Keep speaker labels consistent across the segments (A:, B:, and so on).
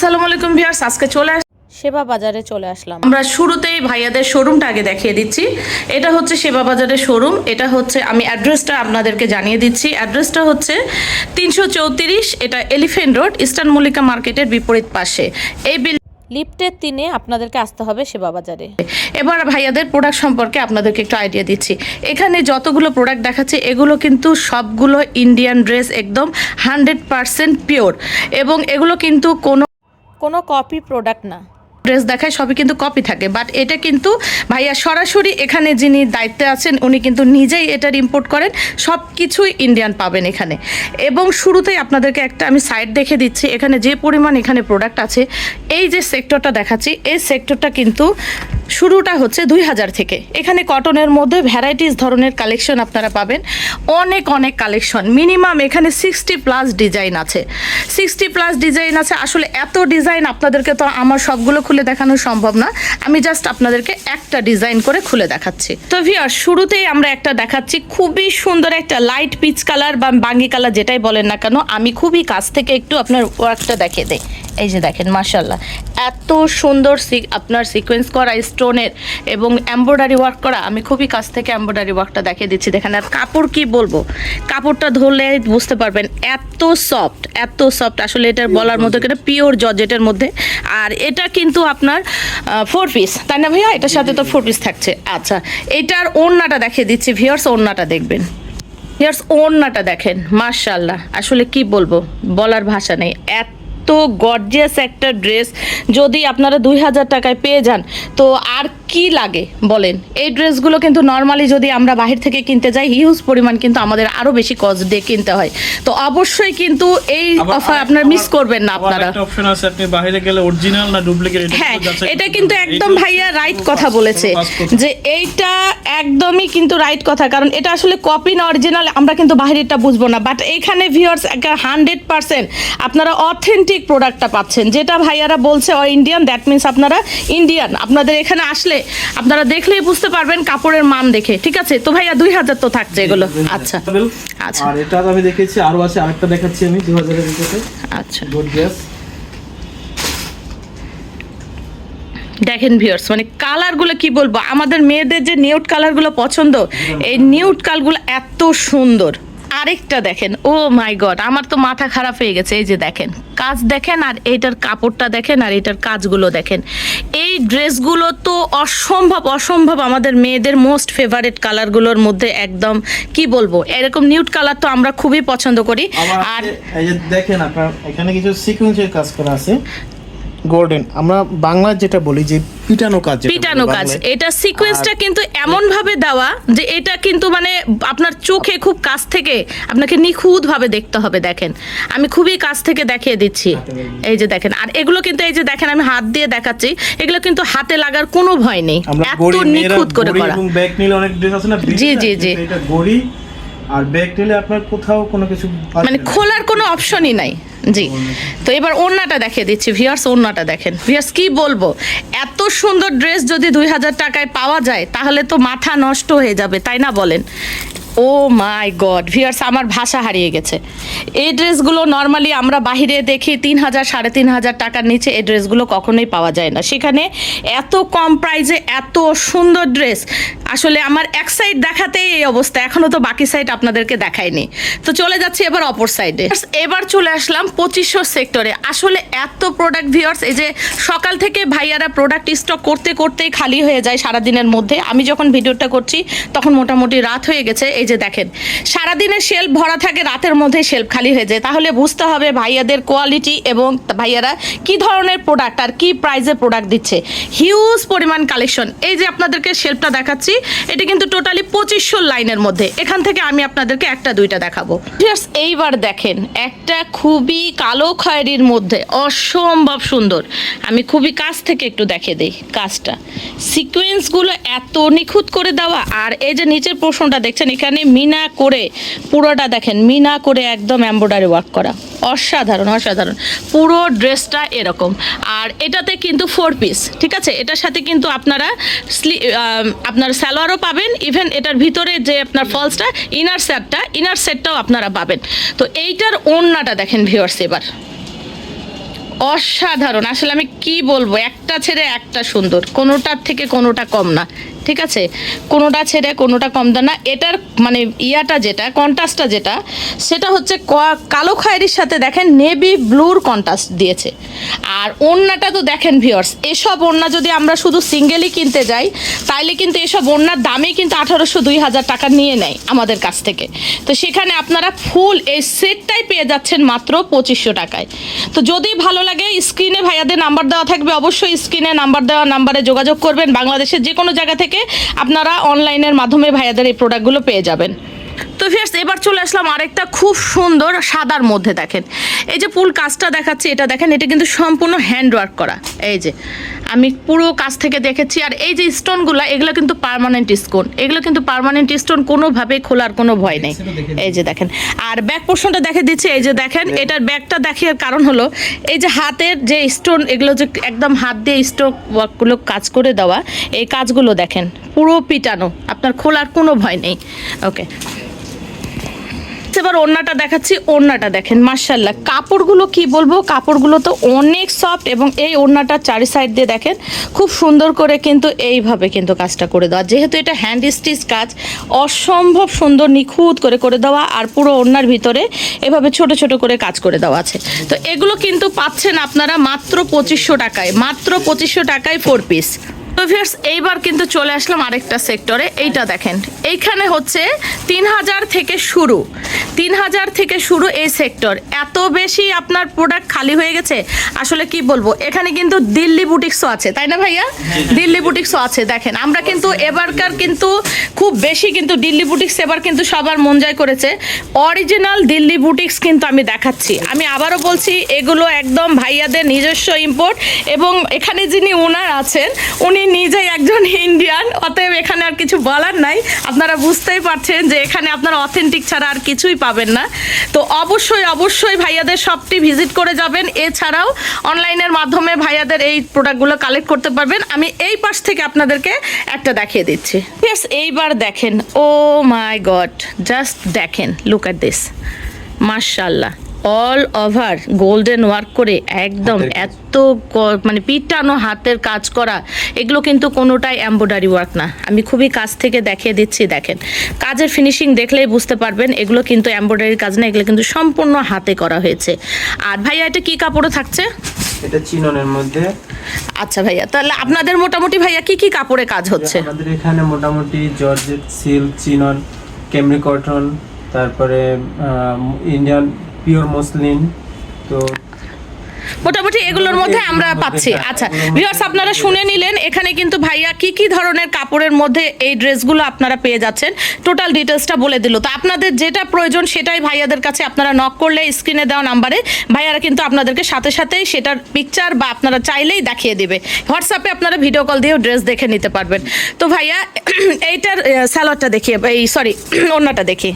A: আসসালামু আলাইকুম ভিউয়ার্স আজকে চলে
B: সেবা বাজারে চলে আসলাম।
A: আমরা শুরুতেই ভাইয়াদের শোরুমটা আগে দেখিয়ে দিচ্ছি। এটা হচ্ছে সেবা বাজারের শোরুম এটা হচ্ছে আমি অ্যাড্রেসটা আপনাদেরকে জানিয়ে দিচ্ছি। অ্যাড্রেসটা হচ্ছে তিনশো চৌত্রিশ এটা এলিফেন্ট রোড ইস্টার্ন মল্লিকা মার্কেটের বিপরীত পাশে। এই বিল
B: লিফটের তিনে আপনাদেরকে আসতে হবে সেবা বাজারে।
A: এবার ভাইয়াদের প্রোডাক্ট সম্পর্কে আপনাদেরকে একটু আইডিয়া দিচ্ছি। এখানে যতগুলো প্রোডাক্ট দেখাচ্ছে এগুলো কিন্তু সবগুলো ইন্ডিয়ান ড্রেস একদম হান্ড্রেড পারসেন্ট পিওর এবং এগুলো কিন্তু কোনো
B: কোনো কপি প্রোডাক্ট না।
A: ড্রেস দেখায় সবই কিন্তু কপি থাকে বাট এটা কিন্তু ভাইয়া সরাসরি এখানে যিনি দায়িত্বে আছেন, উনি কিন্তু নিজেই এটার ইম্পোর্ট করেন সব কিছুই ইন্ডিয়ান পাবেন এখানে। এবং শুরুতেই আপনাদেরকে একটা আমি সাইড দেখে দিচ্ছি, এখানে যে পরিমাণ এখানে প্রোডাক্ট আছে, এই যে সেক্টরটা দেখাচ্ছি, এই সেক্টরটা কিন্তু শুরুটা হচ্ছে দুই হাজার থেকে। এখানে কটনের মধ্যে ভ্যারাইটিস ধরনের কালেকশন আপনারা পাবেন। অনেক অনেক কালেকশন মিনিমাম এখানে সিক্সটি প্লাস ডিজাইন আছে। সিক্সটি প্লাস ডিজাইন আছে। আসলে এত ডিজাইন আপনাদেরকে তো আমার সবগুলো খুলে দেখানো সম্ভব না। আমি জাস্ট আপনাদেরকে একটা ডিজাইন করে খুলে দেখাচ্ছি। তো ভিয়ার শুরুতেই আমরা একটা দেখাচ্ছি। খুবই সুন্দর একটা লাইট পিচ কালার বা বাঙ্গি কালার যেটাই বলেন না কেন, আমি খুবই কাছ থেকে একটু আপনার ওয়ার্কটা দেখিয়ে দেই। এই যে দেখেন মাশাল্লাহ এত সুন্দর আপনার সিকোয়েন্স করা স্টোনের এবং এমব্রয়ডারি ওয়ার্ক করা আমি খুবই কাছ থেকে এমব্রয়ডারি ওয়ার্কটা দেখিয়ে দিচ্ছি। দেখেন আর কাপড় কি বলব? কাপড়টা ধরলে বুঝতে পারবেন এত সফট এত সফট আসলে এটার বলার মতো কিন্তু পিওর জর্জেটের মধ্যে। আর এটা কিন্তু আপনার ফোর পিস তাই না ভাইয়া? এটার সাথে তো ফোর পিস থাকছে। আচ্ছা এটার ওড়নাটা দেখিয়ে দিচ্ছি ভিওর্স ওড়নাটা দেখবেন। ইয়ার্স ওড়নাটা দেখেন মার্শাল্লাহ আসলে কি বলব? বলার ভাষা নেই এত গর্জিয়াস একটা ড্রেস যদি আপনারা দুই হাজার টাকায় পেয়ে যান তো আর কি লাগে? বলেন। এই ড্রেসগুলো কিন্তু নর্মালি যদি আমরা বাহির থেকে কিনতে যাই হিউজ পরিমাণ কিন্তু আমাদের আরও বেশি কস্ট দিয়ে কিনতে হয়। তো অবশ্যই কিন্তু এই অফার আপনারা মিস করবেন না আপনারা।
C: একটা অপশন আছে আপনি বাইরে গেলে অরিজিনাল না ডুপ্লিকেট
A: হ্যাঁ এটা কিন্তু একদম ভাইয়া রাইট কথা বলেছে যে এইটা একদমই কিন্তু রাইট কথা কারণ এটা আসলে কপি না অরিজিনাল আমরা কিন্তু বাহিরেরটা বুঝব না। বাট এইখানে ভিউয়ার্স একটা হান্ড্রেড পার্সেন্ট আপনারা অথেন্টিক প্রোডাক্টটা পাচ্ছেন। যেটা ভাইয়ারা বলছে ও ইন্ডিয়ান দ্যাট মিনস আপনারা ইন্ডিয়ান আপনাদের এখানে আসলে আপনারা দেখলেই বুঝতে পারবেন কাপড়ের মান দেখে। ঠিক আছে? তো ভাইয়া দুই হাজার তো থাকছে এগুলো। আচ্ছা। আচ্ছা।
C: আর এটা আমি দেখেছি আরও আছে আরেকটা দেখাচ্ছি আমি 2000 এর ভিতরে।
A: আচ্ছা। দেখেন ভিউয়ার্স মানে কালারগুলো কি বলব? আমাদের মেয়েদের যে নিউট কালারগুলো পছন্দ এই নিউট কালগুলো এত সুন্দর। আরেকটা দেখেন ও মাই গড আমার তো মাথা খারাপ হয়ে গেছে এই যে দেখেন কাজ দেখেন আর এইটার কাপড়টা দেখেন আর এটার কাজগুলো দেখেন। এই ড্রেসগুলো তো অসম্ভব অসম্ভব আমাদের মেয়েদের মোস্ট ফেভারিট কালারগুলোর মধ্যে একদম কি বলব এরকম নিউট কালার তো আমরা খুবই পছন্দ করি। আর
C: দেখেন আপনার এখানে কিছু সিকোয়েন্সের কাজ করা আছে। গোল্ডেন আমরা বাংলা যেটা বলি যে পিটানো কাজ
A: পিটানো কাজ এটা সিকোয়েন্সটা কিন্তু এমন ভাবে দেওয়া যে এটা কিন্তু মানে আপনার চোখে খুব কাছ থেকে আপনাকে নিখুঁত ভাবে দেখতে হবে দেখেন। আমি খুবই কাছ থেকে দেখিয়ে দিচ্ছি। এই যে দেখেন আর এগুলো কিন্তু এই যে দেখেন আমি হাত দিয়ে দেখাচ্ছি এগুলো কিন্তু হাতে লাগার কোনো ভয় নেই। এত নিখুঁত করে করা। জি, জি, জি।
C: আর ব্যাগ নিলে আপনার কোথাও কোনো কিছু
A: মানে খোলার কোনো অপশনই নাই। জি। তো এবার ওড়নাটা দেখিয়ে দিচ্ছি। ভিয়ার্স ওড়নাটা দেখেন। ভিয়ার্স কি বলব? এত সুন্দর ড্রেস যদি দুই হাজার টাকায় পাওয়া যায় তাহলে তো মাথা নষ্ট হয়ে যাবে তাই না বলেন? ও মাই গড ভিয়ার্স আমার ভাষা হারিয়ে গেছে। এই ড্রেসগুলো নর্মালি আমরা বাহিরে দেখি, তিন হাজার, সাড়ে তিন হাজার টাকার নিচে এই ড্রেসগুলো কখনোই পাওয়া যায় না। সেখানে এত কম প্রাইসে এত সুন্দর ড্রেস আসলে আমার এক সাইড দেখাতেই এই অবস্থা এখনও তো বাকি সাইড আপনাদেরকে দেখাইনি। তো চলে যাচ্ছি এবার অপর সাইডে এবার চলে আসলাম পঁচিশশো সেক্টরে আসলে এত প্রোডাক্ট ভিউয়ার্স এই যে সকাল থেকে ভাইয়ারা প্রোডাক্ট স্টক করতে করতেই খালি হয়ে যায় সারাদিনের মধ্যে। আমি যখন ভিডিওটা করছি, তখন মোটামুটি রাত হয়ে গেছে। এই যে দেখেন সারাদিনের শেল্ফ ভরা থাকে, রাতের মধ্যে শেল্ফ খালি হয়ে যায়। তাহলে বুঝতে হবে ভাইয়াদের কোয়ালিটি এবং ভাইয়ারা কি ধরনের প্রোডাক্ট আর কি প্রাইসে প্রোডাক্ট দিচ্ছে। হিউজ পরিমাণ কালেকশন এই যে আপনাদেরকে শেল্ফটা দেখাচ্ছি, এটা কিন্তু টোটালি পঁচিশশো লাইনের মধ্যে। এখান থেকে আমি আপনাদেরকে একটা, দুইটা দেখাবো। এইবার দেখেন, একটা খুবই কালো খয়েরির মধ্যে, অসম্ভব সুন্দর। আমি খুবই কাছ থেকে একটু দেখে দেই কাজটা। সিকোয়েন্সগুলো এত নিখুঁত করে দেওয়া, আর এই যে নিচের প্রশ্নটা দেখছেন, এখানে মিনা করে পুরোটা দেখেন, মিনা করে একদম এমব্রয়ডারি ওয়ার্ক করা। অসাধারণ অসাধারণ। পুরো ড্রেসটা এরকম। আর এটাতে কিন্তু ফোর পিস ঠিক আছে? এটার সাথে কিন্তু আপনারা স্লি- আপনার সালোয়ারও পাবেন ইভেন এটার ভিতরে যে আপনার ফলসটা ইনার সেটটা ইনার সেটটাও আপনারা পাবেন। তো এইটার ওড়নাটা দেখেন ভিউয়ার্স এবার। অসাধারণ। আসলে আমি কি বলব একটা ছেড়ে একটা সুন্দর, কোনোটার থেকে কোনোটা কম না, ঠিক আছে? কোনোটা ছেড়ে কোনোটা কম দেয় না, এটার মানে ইয়াটা যেটা কন্ট্রাস্টটা যেটা, সেটা হচ্ছে কালো খয়েরির সাথে দেখেন নেভি ব্লুর কন্ট্রাস্ট দিয়েছে। আর ওড়নাটা তো দেখেন ভিওর্স এসব ওড়না যদি আমরা শুধু সিঙ্গেলই কিনতে যাই, তাইলে কিন্তু এসব ওড়নার দামে কিন্তু আঠারোশো দুই হাজার টাকা নিয়ে নেয় আমাদের কাছ থেকে। তো সেখানে আপনারা ফুল এই সেটটাই পেয়ে যাচ্ছেন মাত্র পঁচিশশো টাকায়। তো যদি ভালো লাগে স্ক্রিনে ভাইয়াদের নাম্বার দেওয়া থাকবে, অবশ্যই স্ক্রিনে নাম্বার দেওয়া নাম্বারে যোগাযোগ করবেন। বাংলাদেশের যে কোনো জায়গা থেকে আপনারা অনলাইনের মাধ্যমে ভাইয়াদের এই প্রোডাক্টগুলো পেয়ে যাবেন। তো ফিয়ার্স এবার চলে আসলাম আরেকটা খুব সুন্দর সাদার মধ্যে দেখেন। এই যে ফুল কাজটা দেখাচ্ছি এটা দেখেন এটা কিন্তু সম্পূর্ণ হ্যান্ড ওয়ার্ক করা। এই যে আমি পুরো কাজ থেকে দেখেছি আর এই যে স্টোনগুলো এগুলো কিন্তু পার্মানেন্ট স্টোন এগুলো কিন্তু পারমানেন্ট স্টোন কোনোভাবে খোলার কোনো ভয় নেই। এই যে দেখেন আর ব্যাক পোর্শনটা দেখে দিচ্ছি এই যে দেখেন এটার ব্যাকটা দেখার কারণ হলো এই যে হাতের যে স্টোন এগুলো যে একদম হাত দিয়ে স্টোক ওয়ার্কগুলো কাজ করে দেওয়া এই কাজগুলো দেখেন পুরো পিটানো আপনার খোলার কোনো ভয় নেই। ওকে এবার ওড়নাটা দেখাচ্ছি, ওড়নাটা দেখেন মার্শাল্লাহ কাপড়গুলো কি বলব? কাপড়গুলো তো অনেক সফট এবং এই ওড়নাটা চারি সাইড দিয়ে দেখেন, খুব সুন্দর করে কিন্তু এইভাবে কিন্তু কাজটা করে দেওয়া। যেহেতু এটা হ্যান্ড স্টিচ কাজ, অসম্ভব সুন্দর নিখুঁত করে করে দেওয়া আর পুরো ওড়নার ভিতরে এভাবে ছোট ছোট করে কাজ করে দেওয়া আছে। তো এগুলো কিন্তু পাচ্ছেন আপনারা মাত্র পঁচিশশো টাকায়, মাত্র পঁচিশশো টাকায় ফোর পিস তো ভিউয়ার্স এইবার কিন্তু চলে আসলাম আরেকটা সেক্টরে। এইটা দেখেন এইখানে হচ্ছে তিন হাজার থেকে শুরু। তিন হাজার থেকে শুরু এই সেক্টর। এত বেশি আপনার প্রোডাক্ট খালি হয়ে গেছে? আসলে কি বলব এখানে কিন্তু দিল্লি বুটিক্সও আছে তাই না ভাইয়া? দিল্লি বুটিক্সও আছে দেখেন। আমরা কিন্তু এবারকার কিন্তু খুব বেশি কিন্তু দিল্লি বুটিক্স এবার কিন্তু সবার মন জয় করেছে। অরিজিনাল দিল্লি বুটিক্স কিন্তু আমি দেখাচ্ছি। আমি আবারও বলছি এগুলো একদম ভাইয়াদের নিজস্ব ইম্পোর্ট এবং এখানে যিনি ওনার আছেন উনি নিজেই একজন ইন্ডিয়ান অতএব এখানে আর কিছু বলার নাই। আপনারা বুঝতেই পারছেন যে এখানে আপনারা অথেন্টিক ছাড়া আর কিছুই পাবেন না। তো অবশ্যই অবশ্যই ভাইয়াদের শপটি ভিজিট করে যাবেন। এছাড়াও অনলাইনের মাধ্যমে ভাইয়াদের এই প্রোডাক্টগুলো কালেক্ট করতে পারবেন। আমি এই পাশ থেকে আপনাদেরকে একটা দেখিয়ে দিচ্ছি। ইয়েস এইবার দেখেন। ও মাই গড জাস্ট দেখেন। লুক অ্যাট দিস মার্শাল্লাহ অল ওভার গোল্ডেন ওয়ার্ক করে একদম এত মানে পিটানো হাতের কাজ করা এগুলো কিন্তু কোনোটাই এম্ব্রয়ডারি ওয়ার্ক না। আমি খুবই কাছ থেকে দেখিয়ে দিচ্ছি দেখেন। কাজের ফিনিশিং দেখলেই বুঝতে পারবেন এগুলো কিন্তু এম্ব্রয়ডারি কাজ না এগুলো কিন্তু সম্পূর্ণ হাতে করা হয়েছে। আর ভাইয়া এটা কি কাপড়ে থাকছে?
D: এটা চিননের মধ্যে।
A: আচ্ছা ভাইয়া তাহলে আপনাদের মোটামুটি ভাইয়া কি কি কাপড়ে কাজ হচ্ছে?
D: আমাদের এখানে মোটামুটি জর্জেট সিল্ক চিনন কেমরি কটন তারপরে ইন্ডিয়ান পিওর মসলিন তো
A: মোটামুটি এগুলোর মধ্যে আমরা পাচ্ছি। আচ্ছা ভিউয়ার্স আপনারা শুনে নিলেন এখানে কিন্তু ভাইয়া কি কি ধরনের কাপড়ের মধ্যে এই ড্রেসগুলো আপনারা পেয়ে যাচ্ছেন? টোটাল ডিটেলসটা বলে দিল। তো আপনাদের যেটা প্রয়োজন সেটাই ভাইয়াদের কাছে আপনারা নক করলে স্ক্রিনে দেওয়া নাম্বারে ভাইয়ারা কিন্তু আপনাদেরকে সাথে সাথেই সেটার পিকচার বা আপনারা চাইলেই দেখিয়ে দেবে। হোয়াটসঅ্যাপে আপনারা ভিডিও কল দিয়েও ড্রেস দেখে নিতে পারবেন। তো ভাইয়া এইটার স্যালোয়ারটা দেখিয়ে এই সরি ওড়নাটা দেখি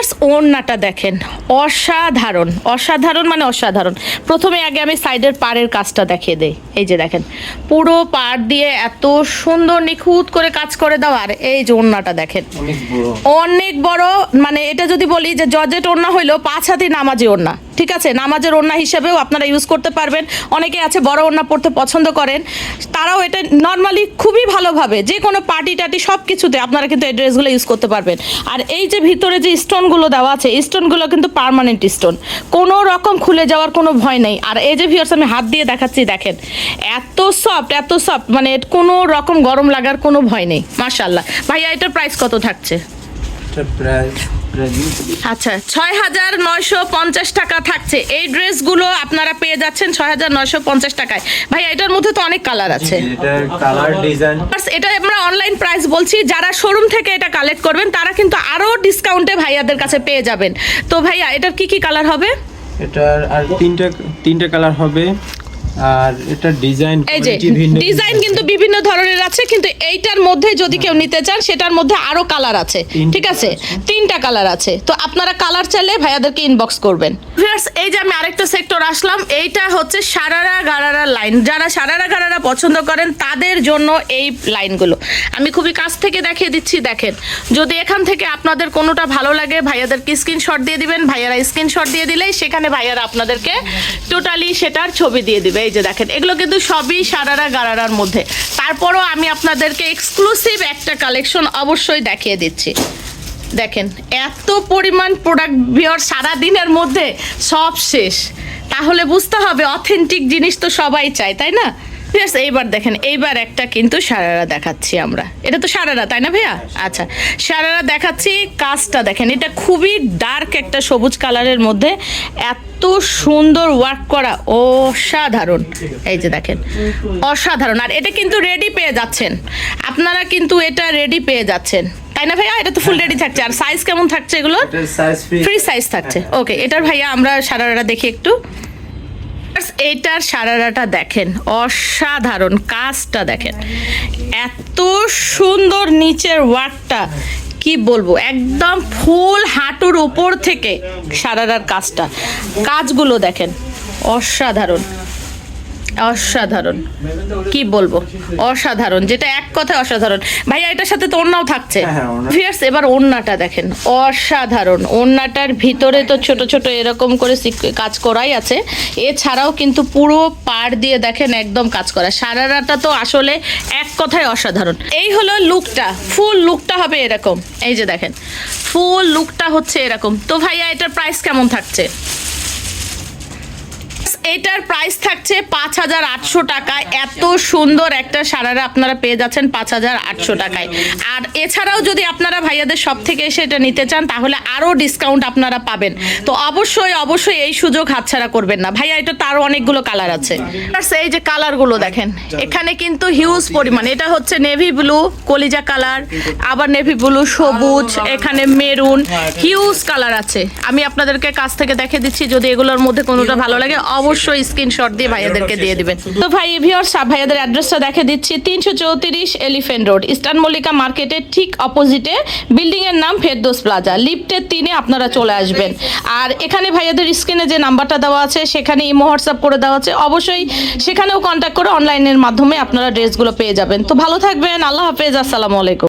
A: Just ওড়নাটা দেখেন। অসাধারণ। অসাধারণ মানে অসাধারণ। প্রথমে আগে আমি সাইডের পাড়ের কাজটা দেখিয়ে দেই। এই যে দেখেন পুরো পাড় দিয়ে এত সুন্দর নিখুঁত করে কাজ করে দেওয়ার আর এই যে ওড়নাটা দেখেন।
D: অনেক বড়।
A: অনেক বড় মানে এটা যদি বলি যে জজেট ওড়না হইল পাঁচ হাতি নামাজি ওড়না। ঠিক আছে, নামাজের ওড়না হিসেবেও আপনারা ইউজ করতে পারবেন। অনেকে আছে বড় ওড়না পড়তে পছন্দ করেন। তারাও এটা নর্মালি খুবই ভালোভাবে যে কোনো পার্টি টাটি সব কিছুতে আপনারা কিন্তু এই ড্রেসগুলো ইউজ করতে পারবেন। আর এই যে ভিতরে যে স্টোনগুলো দেওয়া আছে স্টোনগুলো কিন্তু পার্মানেন্ট স্টোন কোনো রকম খুলে যাওয়ার কোনো ভয় নেই। আর এই যে ভিউয়ার্স আমি হাত দিয়ে দেখাচ্ছি, দেখেন। এত সফট এত সফট মানে কোনো রকম গরম লাগার কোনো ভয় নেই মাশাল্লাহ ভাইয়া, এটার প্রাইস কত থাকছে? আচ্ছা ছয় হাজার নয়শো পঞ্চাশ টাকা থাকছে। এই ড্রেসগুলো আপনারা পেয়ে যাচ্ছেন ছয় হাজার নয়শো পঞ্চাশ টাকায়। ভাই এটার মধ্যে তো অনেক কালার আছে।
D: কালার ডিজাইন
A: এটা আমরা অনলাইন প্রাইস বলছি। যারা শোরুম থেকে এটা কালেক্ট করবেন তারা কিন্তু আরও ডিসকাউন্টে ভাইয়াদের কাছে পেয়ে যাবেন। তো ভাইয়া এটার কি কি কালার হবে?
D: এটার আর তিনটা তিনটা কালার হবে। আর এটা ডিজাইন
A: এই যে ডিজাইন কিন্তু বিভিন্ন ধরনের আছে কিন্তু এইটার মধ্যে যদি কেউ নিতে চান সেটার মধ্যে আরও কালার আছে ঠিক আছে। তিনটা কালার আছে। তো আপনারা কালার চাইলে ভাইয়াদেরকে ইনবক্স করবেন। ভিউয়ার্স এই যে আমি আরেকটা সেক্টর আসলাম এইটা হচ্ছে সারারা গারারা লাইন যারা সারারা গারারা পছন্দ করেন তাদের জন্য এই লাইনগুলো আমি খুবই কাছ থেকে দেখিয়ে দিচ্ছি দেখেন। যদি এখান থেকে আপনাদের কোনোটা ভালো লাগে ভাইয়াদেরকে স্ক্রিনশট দিয়ে দিবেন। ভাইয়ারা স্ক্রিনশট দিয়ে দিলেই সেখানে ভাইয়ারা আপনাদেরকে টোটালি সেটার ছবি দিয়ে দিবে। এই যে দেখেন, এগুলো কিন্তু সবই সারারা গারারার মধ্যে। তারপরও আমি আপনাদেরকে এক্সক্লুসিভ একটা কালেকশন অবশ্যই দেখিয়ে দিচ্ছি। দেখেন, এত পরিমাণ প্রোডাক্ট বিয়র সারা দিনের মধ্যে সব শেষ। তাহলে বুঝতে হবে অথেন্টিক জিনিস তো সবাই চায়, তাই না? Yes, এইবার দেখেন এইবার একটা কিন্তু সারারা দেখাচ্ছি আমরা। এটা তো সারারা তাই না ভাইয়া? আচ্ছা সারারা দেখাচ্ছি কাজটা দেখেন এটা খুবই ডার্ক একটা সবুজ কালারের মধ্যে এত সুন্দর ওয়ার্ক করা অসাধারণ। এই যে দেখেন অসাধারণ। আর এটা কিন্তু রেডি পেয়ে যাচ্ছেন। আপনারা কিন্তু এটা রেডি পেয়ে যাচ্ছেন। তাই না ভাইয়া? এটা তো ফুল রেডি থাকছে। আর সাইজ কেমন থাকছে এগুলো
D: ফ্রি
A: সাইজ থাকছে। ওকে এটার ভাইয়া আমরা সারারাটা দেখি একটু। এইটার সারারাটা দেখেন, অসাধারণ কাজটা দেখেন। এত সুন্দর নিচের ওয়ার্ডটা কি বলব, একদম ফুল হাঁটুর ওপর থেকে সারারার কাজটা। কাজগুলো দেখেন, অসাধারণ। অসাধারণ। কি বলব? অসাধারণ যেটা এক কথায় অসাধারণ। ভাইয়া এটার সাথে তো ওড়নাও থাকছে।
D: হ্যাঁ, হ্যাঁ।
A: ভিউয়ার্স এবার ওড়নাটা দেখেন। অসাধারণ। ওড়নাটার ভিতরে তো ছোট ছোট এরকম করে কাজ করাই আছে। এছাড়াও কিন্তু পুরো পাড় দিয়ে দেখেন একদম কাজ করা। সারারাটা তো আসলে এক কথায় অসাধারণ। এই হলো লুকটা। ফুল লুকটা হবে এরকম। এই যে দেখেন। ফুল লুকটা হচ্ছে এরকম। তো ভাইয়া এটার প্রাইস কেমন থাকছে? এটার প্রাইস থাকছে পাঁচ হাজার আটশো টাকায়। এত সুন্দর একটা সারারা আপনারা পেয়ে যাচ্ছেন পাঁচ হাজার আটশো টাকায়। আর এছাড়াও যদি আপনারা ভাইয়াদের সব থেকে এসে এটা নিতে চান, তাহলে আরও ডিসকাউন্ট আপনারা পাবেন। তো অবশ্যই অবশ্যই এই সুযোগ হাতছাড়া করবেন না। ভাইয়া, এটা তারও অনেকগুলো কালার আছে। এই যে কালারগুলো দেখেন, এখানে কিন্তু হিউজ পরিমাণ। এটা হচ্ছে নেভি ব্লু কলিজা কালার আবার নেভি ব্লু সবুজ, এখানে মেরুন হিউজ কালার আছে। আমি আপনাদেরকে কাছ থেকে দেখে দিচ্ছি, যদি এগুলোর মধ্যে কোনোটা ভালো লাগে। অবশ্যই স্ক্রিনশট দিয়ে ভাইয়াদেরকে দিয়ে দিবেন। তো ভাই ভিউয়ার্স ভাইয়াদের অ্যাড্রেসটা দেখে দিচ্ছি। তিনশো চৌত্রিশ এলিফেন্ট রোড ইস্টার্ন মল্লিকা মার্কেটের ঠিক অপোজিটে বিল্ডিং এর নাম ফেরদোস প্লাজা লিফটের তিনে আপনারা চলে আসবেন। আর এখানে ভাইয়াদের স্ক্রিনে যে নাম্বারটা দেওয়া আছে সেখানে ইমো হোয়াটসঅ্যাপ করে দেওয়া আছে। অবশ্যই সেখানেও কন্ট্যাক্ট করে অনলাইনের মাধ্যমে আপনারা ড্রেসগুলো পেয়ে যাবেন। তো ভালো থাকবেন। আল্লাহ হাফেজ। আসসালামু আলাইকুম।